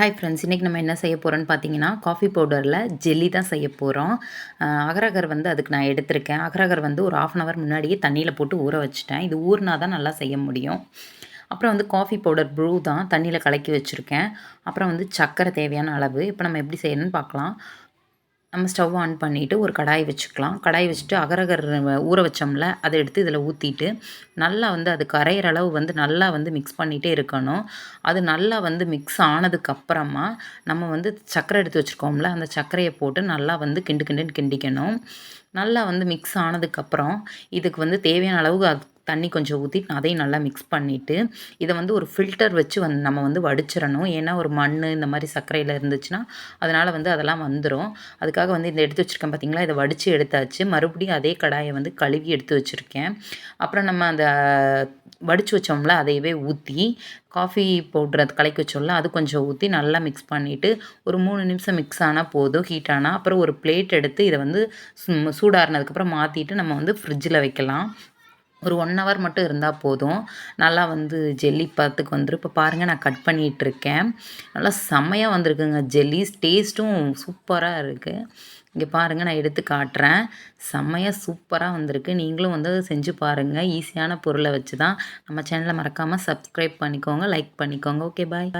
Hi friends இன்றைக்கி நம்ம என்ன செய்ய போகிறோன்னு பார்த்தீங்கன்னா காஃபி பவுடரில் ஜெல்லி தான் செய்ய போகிறோம் அகரகர் வந்து அதுக்கு நான் எடுத்திருக்கேன். அகரகர் வந்து ஒரு ஆஃப் அன் ஹவர் முன்னாடியே தண்ணியில் போட்டு ஊற வச்சுட்டேன். இது ஊறினா தான் நல்லா செய்ய முடியும். அப்புறம் வந்து காஃபி பவுடர் ப்ரூ தான் தண்ணியில் கலக்கி வச்சுருக்கேன். அப்புறம் வந்து சர்க்கரை தேவையான அளவு. இப்போ நம்ம எப்படி செய்யணும்னு பார்க்கலாம் நம்ம ஸ்டவ் ஆன் பண்ணிவிட்டு ஒரு கடாய் வச்சுக்கலாம். கடாய் வச்சுட்டு அகரகர் ஊற வச்சோம்ல அதை எடுத்து இதில் ஊற்றிட்டு நல்லா வந்து அது கரையிற அளவு வந்து நல்லா வந்து மிக்ஸ் பண்ணிகிட்டே இருக்கணும். அது நல்லா வந்து மிக்ஸ் ஆனதுக்கப்புறமா நம்ம வந்து சர்க்கரை எடுத்து வச்சுருக்கோம்ல அந்த சர்க்கரையை போட்டு நல்லா வந்து கிண்டு கிண்டுன்னு கிண்டிக்கணும். நல்லா வந்து மிக்ஸ் ஆனதுக்கப்புறம் இதுக்கு வந்து தேவையான அளவு தண்ணி கொஞ்சம் ஊற்றி அதையும் நல்லா மிக்ஸ் பண்ணிவிட்டு இதை வந்து ஒரு ஃபில்டர் வச்சு வந் நம்ம வந்து வடிச்சிடணும். ஏன்னா ஒரு மண் இந்த மாதிரி சர்க்கரையில் இருந்துச்சுன்னா அதனால் வந்து அதெல்லாம் வந்துடும் அதுக்காக வந்து இந்த எடுத்து வச்சுருக்கேன் பார்த்திங்களா இதை வடித்து எடுத்தாச்சு. மறுபடியும் அதே கடாயை வந்து கழுவி எடுத்து வச்சுருக்கேன். அப்புறம் நம்ம அந்த வடித்து வச்சோம்ல அதையவே ஊற்றி காஃபி பவுட்ரு அது கலக்கி வச்சோம்ல அது கொஞ்சம் ஊற்றி நல்லா மிக்ஸ் பண்ணிவிட்டு ஒரு மூணு நிமிஷம் மிக்ஸ் ஆனால் போதும் ஹீட் ஆனால் அப்புறம் ஒரு பிளேட் எடுத்து இதை வந்து சூடாறினதுக்கப்புறம் மாற்றிட்டு நம்ம வந்து ஃப்ரிட்ஜில் வைக்கலாம். ஒரு ஒன் ஹவர் மட்டும் இருந்தால் போதும். நல்லா வந்து ஜெல்லி பத்துக்கு வந்துடும் இப்போ பாருங்கள் நான் கட் பண்ணிகிட்ருக்கேன் நல்லா செம்மையாக வந்திருக்குங்க ஜெல்லிஸ் டேஸ்ட்டும் சூப்பராக இருக்குது இங்கே பாருங்கள் நான் எடுத்து காட்டுறேன். செம்மையாக சூப்பராக வந்திருக்கு. நீங்களும் வந்து செஞ்சு பாருங்கள் ஈஸியான பொருளை வச்சு தான் நம்ம சேனலை மறக்காமல் சப்ஸ்கிரைப் பண்ணிக்கோங்க லைக் பண்ணிக்கோங்க. Okay bye